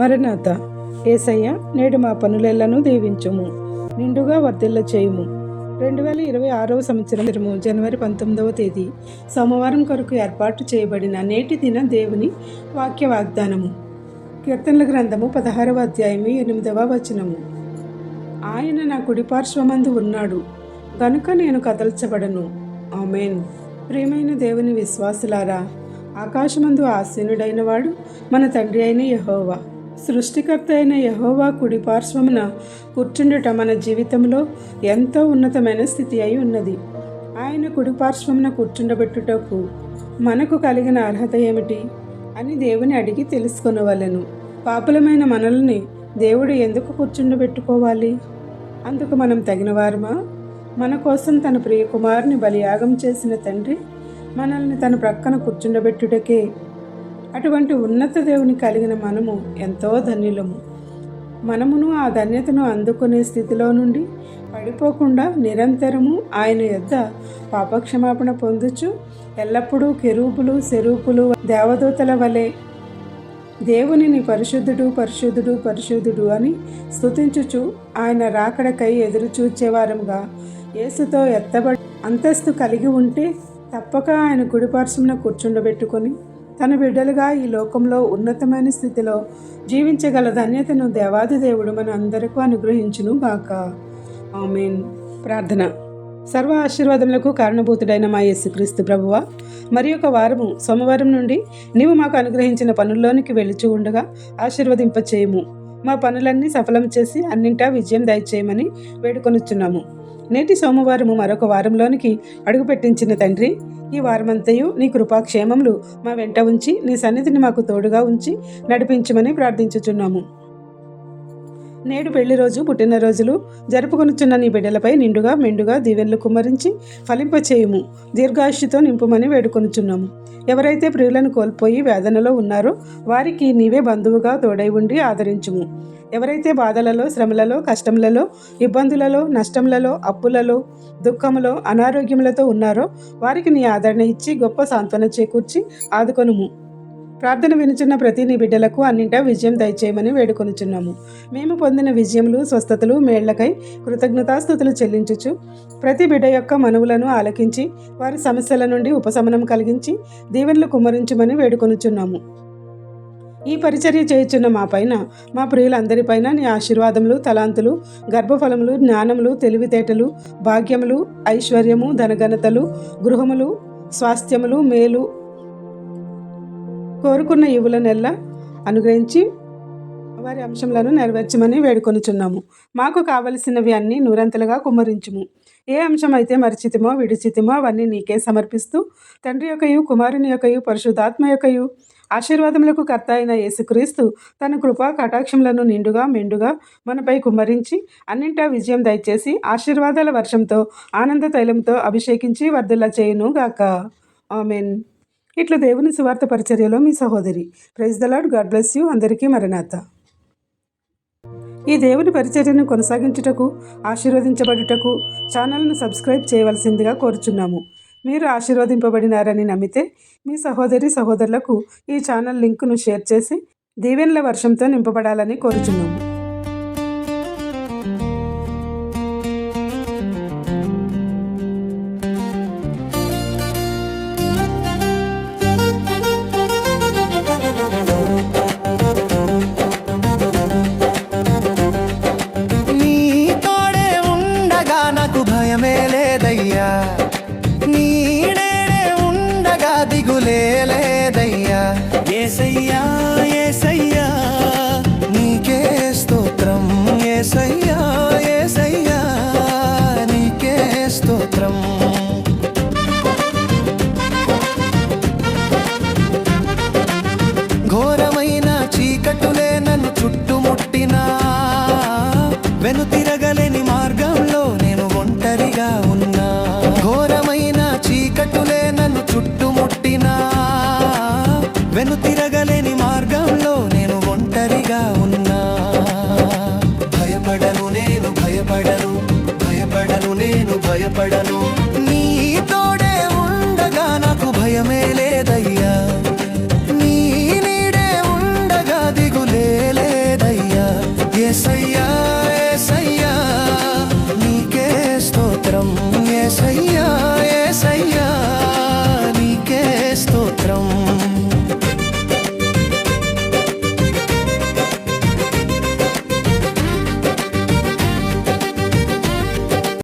మరణాత ఏసయ్య నేడు మా పనులెల్లను దీవించుము నిండుగా వర్ధిల్ల చేయుము. రెండు వేల ఇరవై ఆరవ సంవత్సరము జనవరి పంతొమ్మిదవ తేదీ సోమవారం కొరకు ఏర్పాటు చేయబడిన నేటి దిన దేవుని వాక్య వాగ్దానము కీర్తనల గ్రంథము పదహారవ అధ్యాయము ఎనిమిదవ వచనము. ఆయన నా కుడిపార్శ్వమందు ఉన్నాడు గనుక నేను కదల్చబడను. ఆమెన్. ప్రియమైన దేవుని విశ్వాసులారా ఆకాశమందు ఆసీనుడైన వాడు మన తండ్రి అయిన యహోవా. సృష్టికర్త అయిన యహోవా కుడి పార్శ్వమున కూర్చుండుట మన జీవితంలో ఎంతో ఉన్నతమైన స్థితి అయి ఉన్నది. ఆయన కుడి పార్శ్వమున కూర్చుండబెట్టుటకు మనకు కలిగిన అర్హత ఏమిటి? అని దేవుని అడిగి తెలుసుకొనవలెను. పాపులమైన మనల్ని దేవుడు ఎందుకు కూర్చుండబెట్టుకోవాలి? అందుకు మనం తగిన వారమా మన కోసం తన ప్రియ కుమారుని బలియాగం చేసిన తండ్రి మనల్ని తన ప్రక్కన కూర్చుండబెట్టుటకే అటువంటి ఉన్నత దేవుని కలిగిన మనము ఎంతో ధన్యులము. మనమును ఆ ధన్యతను అందుకునే స్థితిలో నుండి పడిపోకుండా నిరంతరము ఆయన యొద్ద పాపక్షమాపణ పొందుచు ఎల్లప్పుడూ కెరూపులు సెరూపులు దేవదూతల వలె దేవునిని పరిశుద్ధుడు పరిశుద్ధుడు పరిశుద్ధుడు అని స్తుతించుచు ఆయన రాకడకై ఎదురు చూచేవారముగా యేసుతో ఎత్తబడి అంతస్తు కలిగి ఉంటే తప్పక ఆయన గుడిపార్శ్వన కూర్చుండబెట్టుకొని తన బిడ్డలుగా ఈ లోకంలో ఉన్నతమైన స్థితిలో జీవించగల ధన్యతను దేవాది దేవుడు మన అందరికీ అనుగ్రహించును గాక. ఆమెన్. ప్రార్థన. సర్వ ఆశీర్వాదములకు కారణభూతుడైన మా యేసుక్రీస్తు ప్రభువ మరి ఒక వారము సోమవారం నుండి నీవు మాకు అనుగ్రహించిన పనుల్లోనికి వెళుచు ఉండగా ఆశీర్వదింపచేయము. మా పనులన్నీ సఫలం చేసి అన్నింటా విజయం దయచేయమని వేడుకొనుచున్నాము. నేటి సోమవారము మరొక వారంలోనికి అడుగుపెట్టించిన తండ్రి ఈ వారమంతయు నీ కృపాక్షేమములు మా వెంట ఉంచి నీ సన్నిధిని మాకు తోడుగా ఉంచి నడిపించమని ప్రార్థించుచున్నాము. నేడు పెళ్ళి రోజు పుట్టినరోజులు జరుపుకొనుచున్న నీ బిడ్డలపై నిండుగా మెండుగా దీవెన్లు కుమ్మరించి ఫలింపచేయుము దీర్ఘాయుష్తో నింపుమని వేడుకొనుచున్నాము. ఎవరైతే ప్రియులను కోల్పోయి వేదనలో ఉన్నారో వారికి నీవే బంధువుగా తోడై ఉండి ఆదరించుము. ఎవరైతే బాధలలో శ్రమలలో కష్టములలో ఇబ్బందులలో నష్టములలో అప్పులలో దుఃఖములో అనారోగ్యములతో ఉన్నారో వారికి నీ ఆదరణ ఇచ్చి గొప్ప సాంత్వన చేకూర్చి ఆదుకొనుము. ప్రార్థన వినుచున్న ప్రతి నీ బిడ్డలకు అన్నింటా విజయం దయచేయమని వేడుకొనుచున్నాము. మేము పొందిన విజయములు స్వస్థతలు మేళ్ళకై కృతజ్ఞతాస్థుతులు చెల్లించుచు ప్రతి బిడ్డ యొక్క మనవులను ఆలకించి వారి సమస్యల నుండి ఉపశమనం కలిగించి దీవెనలు కుమ్మరించమని వేడుకొనుచున్నాము. ఈ పరిచర్య చేయుచున్న మా పైన మా ప్రియులందరిపైన నీ ఆశీర్వాదములు తలాంతులు గర్భఫలములు జ్ఞానములు తెలివితేటలు భాగ్యములు ఐశ్వర్యము ధనఘనతలు గృహములు స్వాస్థ్యములు మేలు కోరుకున్న ఇవులనెల్లా అనుగ్రహించి వారి అంశంలను నెరవేర్చమని వేడుకొనుచున్నాము. మాకు కావలసినవి అన్నీ నూరంతలుగా కుమ్మరించుము. ఏ అంశం అయితే మరిచితిమో విడిచితిమో అవన్నీ నీకే సమర్పిస్తూ తండ్రి యొక్కయు కుమారుని యొక్కయు పరిశుద్ధాత్మ యొక్కయు ఆశీర్వాదములకు కర్త అయిన యేసుక్రీస్తు తన కృపా కటాక్షములను నిండుగా మెండుగా మనపై కుమ్మరించి అన్నింటా విజయం దయచేసి ఆశీర్వాదాల వర్షంతో ఆనంద తైలంతో అభిషేకించి వర్ధిల్ల చేయును గాక ఆమెన్. ఇట్లా దేవుని సువార్త పరిచర్యలో మీ సహోదరి. Praise the lord God bless you. అందరికీ మరణాత ఈ దేవుని పరిచర్యను కొనసాగించుటకు ఆశీర్వదించబడుటకు ఛానల్ను సబ్స్క్రైబ్ చేయవలసిందిగా కోరుచున్నాము. మీరు ఆశీర్వదింపబడినారని నమ్మితే మీ సహోదరి సహోదరులకు ఈ ఛానల్ లింకును షేర్ చేసి దీవెన్ల వర్షంతో నింపబడాలని కోరుచున్నాము. భయపడను. నీ తోడే ఉండగా నాకు భయమే లేదయ్యా. నీ నీడే ఉండగా దిగులే లేదయ్యా. ఏసయ్యా ఏసయ్యా నీకే స్తోత్రం. ఏసయ్యా ఏసయ్యా నీకే స్తోత్రం.